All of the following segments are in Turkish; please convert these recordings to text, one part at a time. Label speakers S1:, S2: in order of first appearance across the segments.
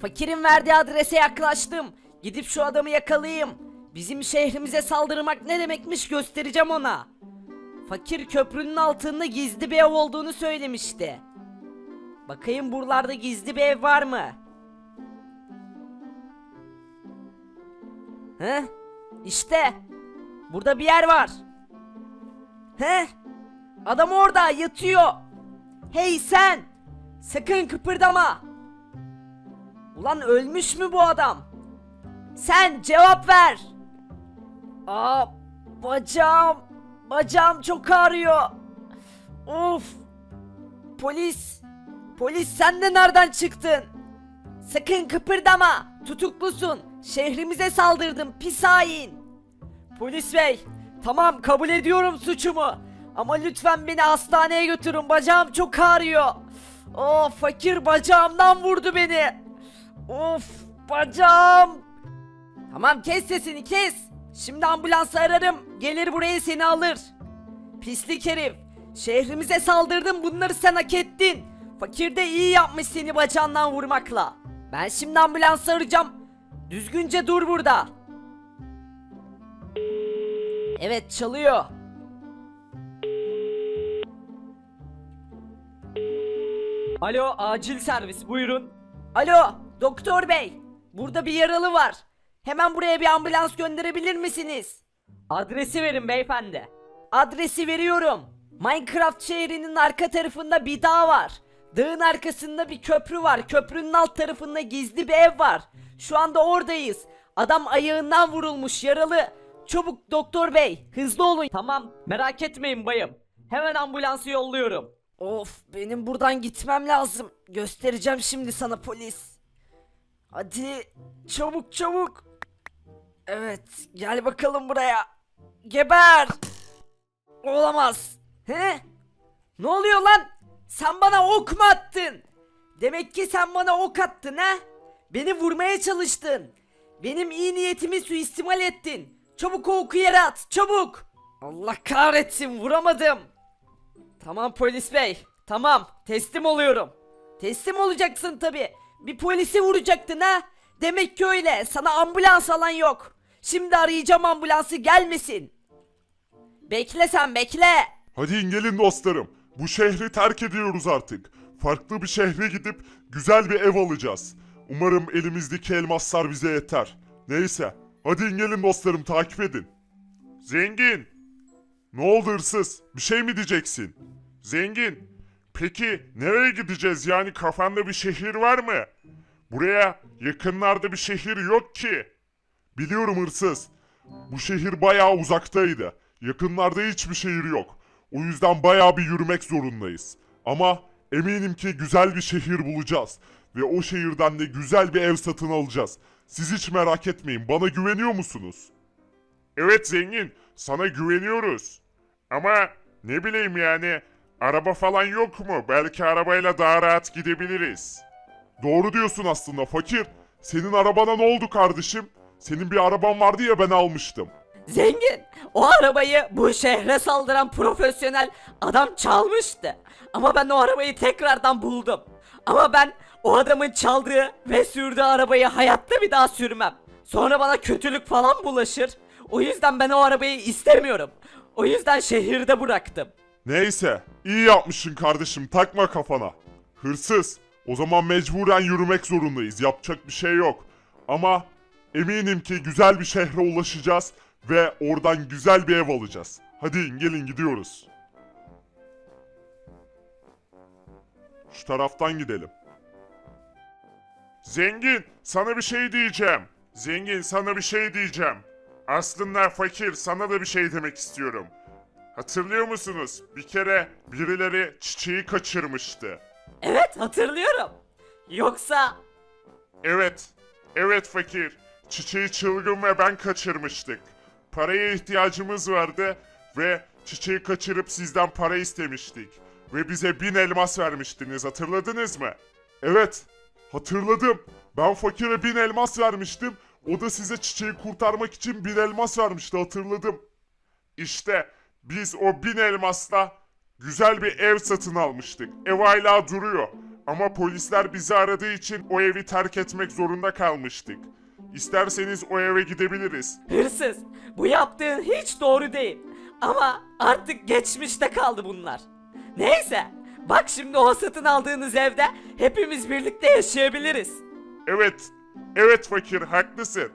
S1: Fakirin verdiği adrese yaklaştım. Gidip şu adamı yakalayayım. Bizim şehrimize saldırmak ne demekmiş göstereceğim ona. Fakir köprünün altında gizli bir ev olduğunu söylemişti. Bakayım buralarda gizli bir ev var mı? He? İşte. Burada bir yer var. He? Adam orada yatıyor. Hey sen! Sakın kıpırdama. Ulan ölmüş mü bu adam? Sen cevap ver. Aa, bacağım. Bacağım çok ağrıyor. Of. Polis. Polis sen de nereden çıktın? Sakın kıpırdama. Tutuklusun. Şehrimize saldırdın pis hain. Polis bey. Tamam kabul ediyorum suçumu. Ama lütfen beni hastaneye götürün. Bacağım çok ağrıyor. Oh fakir bacağımdan vurdu beni. Of bacağım. Tamam kes sesini kes. Şimdi ambulansı ararım. Gelir buraya seni alır. Pislik herif. Şehrimize saldırdın bunları sen hak ettin. Fakir de iyi yapmış seni bacağından vurmakla. Ben şimdi ambulans arayacağım. Düzgünce dur burada. Evet çalıyor. Alo acil servis buyurun. Alo doktor bey. Burada bir yaralı var. Hemen buraya bir ambulans gönderebilir misiniz? Adresi verin beyefendi. Adresi veriyorum. Minecraft şehrinin arka tarafında bir dağ var. Dağın arkasında bir köprü var. Köprünün alt tarafında gizli bir ev var. Şu anda oradayız. Adam ayağından vurulmuş yaralı. Çabuk doktor bey hızlı olun. Tamam merak etmeyin bayım. Hemen ambulansı yolluyorum. Of benim buradan gitmem lazım. Göstereceğim şimdi sana polis. Hadi çabuk çabuk. Evet gel bakalım buraya. Geber. Olamaz. He? Ne oluyor lan? Sen bana ok mu attın? Demek ki sen bana ok attın ha? Beni vurmaya çalıştın. Benim iyi niyetimi suistimal ettin. Çabuk oku yere at. Çabuk. Allah kahretsin vuramadım. Tamam polis bey. Tamam teslim oluyorum. Teslim olacaksın tabi. Bir polisi vuracaktın ha. Demek ki öyle. Sana ambulans alan yok. Şimdi arayacağım ambulansı gelmesin. Bekle sen bekle.
S2: Hadi gelin dostlarım. Bu şehri terk ediyoruz artık. Farklı bir şehre gidip güzel bir ev alacağız. Umarım elimizdeki elmaslar bize yeter. Neyse. Hadi gelin dostlarım takip edin. Zengin. Ne oldu hırsız? Bir şey mi diyeceksin? Zengin. Peki nereye gideceğiz yani kafanda bir şehir var mı? Buraya yakınlarda bir şehir yok ki. Biliyorum hırsız. Bu şehir bayağı uzaktaydı. Yakınlarda hiçbir şehir yok. O yüzden bayağı bir yürümek zorundayız. Ama eminim ki güzel bir şehir bulacağız. Ve o şehirden de güzel bir ev satın alacağız. Siz hiç merak etmeyin. Bana güveniyor musunuz? Evet zengin. Sana güveniyoruz. Ama ne bileyim yani araba falan yok mu? Belki arabayla daha rahat gidebiliriz. Doğru diyorsun aslında fakir. Senin arabana ne oldu kardeşim? Senin bir araban vardı ya ben almıştım.
S1: Zengin, o arabayı bu şehre saldıran profesyonel adam çalmıştı. Ama ben o arabayı tekrardan buldum. Ama ben o adamın çaldığı ve sürdüğü arabayı hayatta bir daha sürmem. Sonra bana kötülük falan bulaşır. O yüzden ben o arabayı istemiyorum. O yüzden şehirde bıraktım.
S2: Neyse, iyi yapmışsın kardeşim, takma kafana. Hırsız, o zaman mecburen yürümek zorundayız, yapacak bir şey yok. Ama eminim ki güzel bir şehre ulaşacağız ve oradan güzel bir ev alacağız. Hadi gelin gidiyoruz. Şu taraftan gidelim. Zengin, sana bir şey diyeceğim. Zengin, sana bir şey diyeceğim. Aslında fakir, sana da bir şey demek istiyorum. Hatırlıyor musunuz? Bir kere birileri çiçeği kaçırmıştı.
S1: Evet hatırlıyorum. Yoksa
S2: Evet, evet fakir. Çiçeği çılgın ve ben kaçırmıştık. Paraya ihtiyacımız vardı ve çiçeği kaçırıp sizden para istemiştik. Ve bize bin elmas vermiştiniz hatırladınız mı? Evet, hatırladım. Ben fakire bin elmas vermiştim. O da size çiçeği kurtarmak için bin elmas vermişti hatırladım. İşte biz o bin elmasla güzel bir ev satın almıştık. Ev hala duruyor. Ama polisler bizi aradığı için o evi terk etmek zorunda kalmıştık. İsterseniz o eve gidebiliriz.
S1: Hırsız, bu yaptığın hiç doğru değil. Ama artık geçmişte kaldı bunlar. Neyse, bak şimdi o satın aldığınız evde hepimiz birlikte yaşayabiliriz.
S2: Evet, evet fakir haklısın.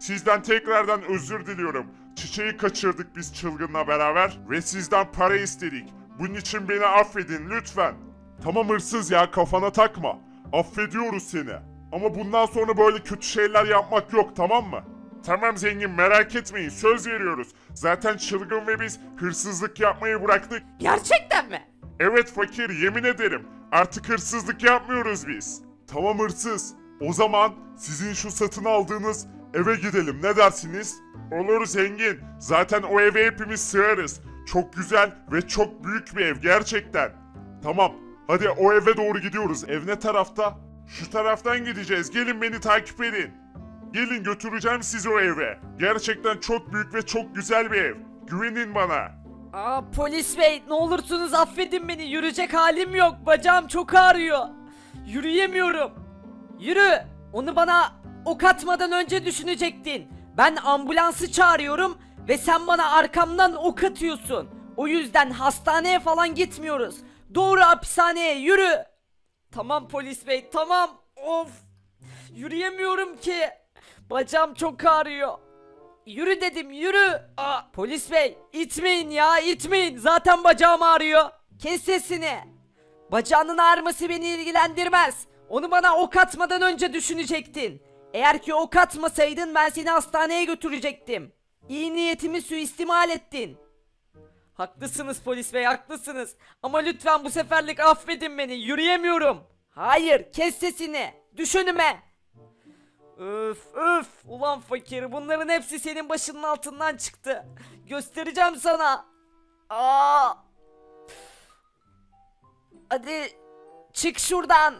S2: Sizden tekrardan özür diliyorum. Çiçeği kaçırdık biz çılgınla beraber ve sizden para istedik. Bunun için beni affedin lütfen. Tamam hırsız ya kafana takma. Affediyoruz seni. Ama bundan sonra böyle kötü şeyler yapmak yok tamam mı? Tamam zengin merak etmeyin söz veriyoruz. Zaten çılgın ve biz hırsızlık yapmayı bıraktık.
S1: Gerçekten mi?
S2: Evet fakir yemin ederim. Artık hırsızlık yapmıyoruz biz. Tamam hırsız. O zaman sizin şu satın aldığınız eve gidelim ne dersiniz? Olur zengin. Zaten o eve hepimiz sığarız. Çok güzel ve çok büyük bir ev gerçekten. Tamam. Hadi o eve doğru gidiyoruz. Ev ne tarafta? Şu taraftan gideceğiz. Gelin beni takip edin. Gelin götüreceğim sizi o eve. Gerçekten çok büyük ve çok güzel bir ev. Güvenin bana.
S1: Aa, polis bey ne olursunuz affedin beni yürüyecek halim yok bacağım çok ağrıyor. Yürüyemiyorum. Yürü onu bana ok atmadan önce düşünecektin. Ben ambulansı çağırıyorum ve sen bana arkamdan ok atıyorsun. O yüzden hastaneye falan gitmiyoruz. Doğru hapishaneye yürü. Tamam polis bey tamam. Of. Yürüyemiyorum ki. Bacağım çok ağrıyor. Yürü dedim yürü. Aa, polis bey itmeyin ya itmeyin. Zaten bacağım ağrıyor. Kes sesini. Bacağının ağrıması beni ilgilendirmez. Onu bana ok atmadan önce düşünecektin. Eğer ki ok atmasaydın ben seni hastaneye götürecektim. İyi niyetimi suistimal ettin. Haklısınız polis bey haklısınız. Ama lütfen bu seferlik affedin beni yürüyemiyorum. Hayır kes sesini. Düş önüme. Öf öf ulan fakir bunların hepsi senin başının altından çıktı. Göstereceğim sana. Aa. Hadi çık şuradan.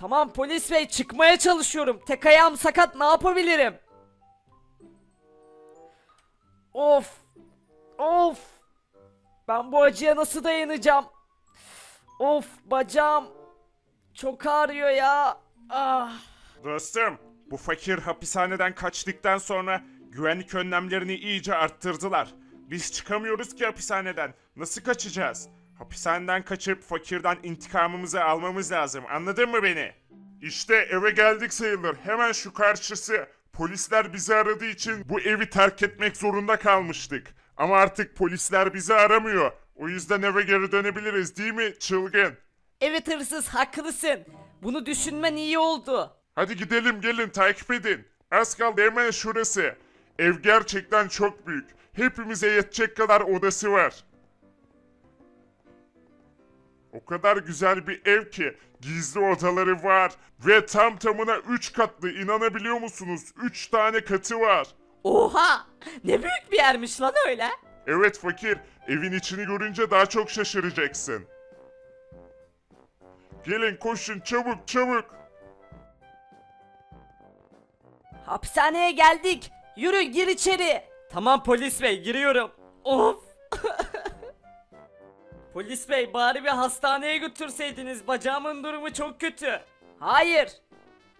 S1: Tamam polis bey çıkmaya çalışıyorum. Tek ayağım sakat ne yapabilirim? Of. Of. Ben bu acıya nasıl dayanacağım? Of bacağım. Çok ağrıyor ya. Ah.
S2: Dostum, bu fakir hapishaneden kaçtıktan sonra güvenlik önlemlerini iyice arttırdılar. Biz çıkamıyoruz ki hapishaneden. Nasıl kaçacağız? Hapishaneden kaçıp fakirden intikamımızı almamız lazım. Anladın mı beni? İşte eve geldik sayılır. Hemen şu karşısı. Polisler bizi aradığı için bu evi terk etmek zorunda kalmıştık. Ama artık polisler bizi aramıyor. O yüzden eve geri dönebiliriz değil mi çılgın?
S1: Evet hırsız haklısın. Bunu düşünmen iyi oldu.
S2: Hadi gidelim gelin takip edin. Az kaldı hemen şurası. Ev gerçekten çok büyük. Hepimize yetecek kadar odası var. O kadar güzel bir ev ki gizli odaları var ve tam tamına 3 katlı inanabiliyor musunuz? 3 tane katı var.
S1: Oha! Ne büyük bir yermiş lan öyle.
S2: Evet fakir, evin içini görünce daha çok şaşıracaksın. Gelin koşun çabuk çabuk.
S1: Hapishaneye geldik. Yürü gir içeri. Tamam polis bey giriyorum. Of. polis bey bari bir hastaneye götürseydiniz bacağımın durumu çok kötü. Hayır.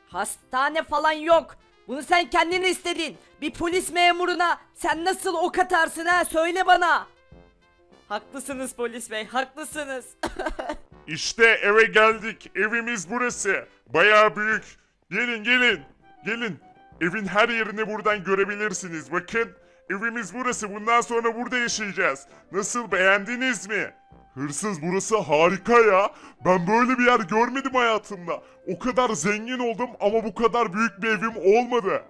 S1: Hastane falan yok. Bunu sen kendin istedin. Bir polis memuruna sen nasıl ok atarsın ha söyle bana. Haklısınız polis bey haklısınız.
S2: İşte eve geldik. Evimiz burası. Bayağı büyük. Gelin gelin. Gelin. Evin her yerini buradan görebilirsiniz. Bakın. Evimiz burası. Bundan sonra burada yaşayacağız. Nasıl beğendiniz mi? Hırsız burası harika ya. Ben böyle bir yer görmedim hayatımda. O kadar zengin oldum ama bu kadar büyük bir evim olmadı.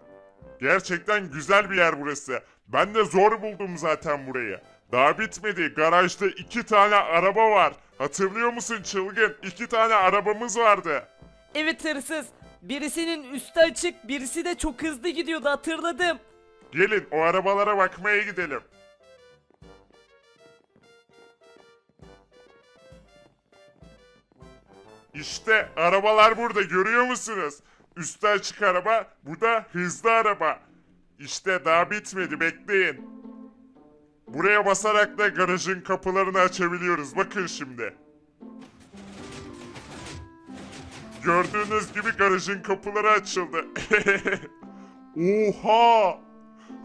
S2: Gerçekten güzel bir yer burası. Ben de zor buldum zaten burayı. Daha bitmedi. Garajda iki tane araba var. Hatırlıyor musun çılgın? İki tane arabamız vardı.
S1: evet hırsız. Birisinin üstü açık birisi de çok hızlı gidiyordu hatırladım.
S2: Gelin o arabalara bakmaya gidelim. İşte arabalar burada görüyor musunuz? Üstü açık araba, bu da hızlı araba. İşte daha bitmedi bekleyin. Buraya basarak da garajın kapılarını açabiliyoruz. Bakın şimdi. Gördüğünüz gibi garajın kapıları açıldı. Oha!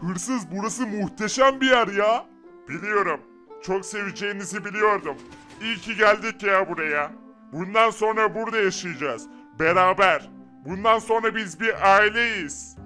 S2: Hırsız burası muhteşem bir yer ya. Biliyorum. Çok seveceğinizi biliyordum. İyi ki geldik ya buraya. Bundan sonra burada yaşayacağız. Beraber. Bundan sonra biz bir aileyiz.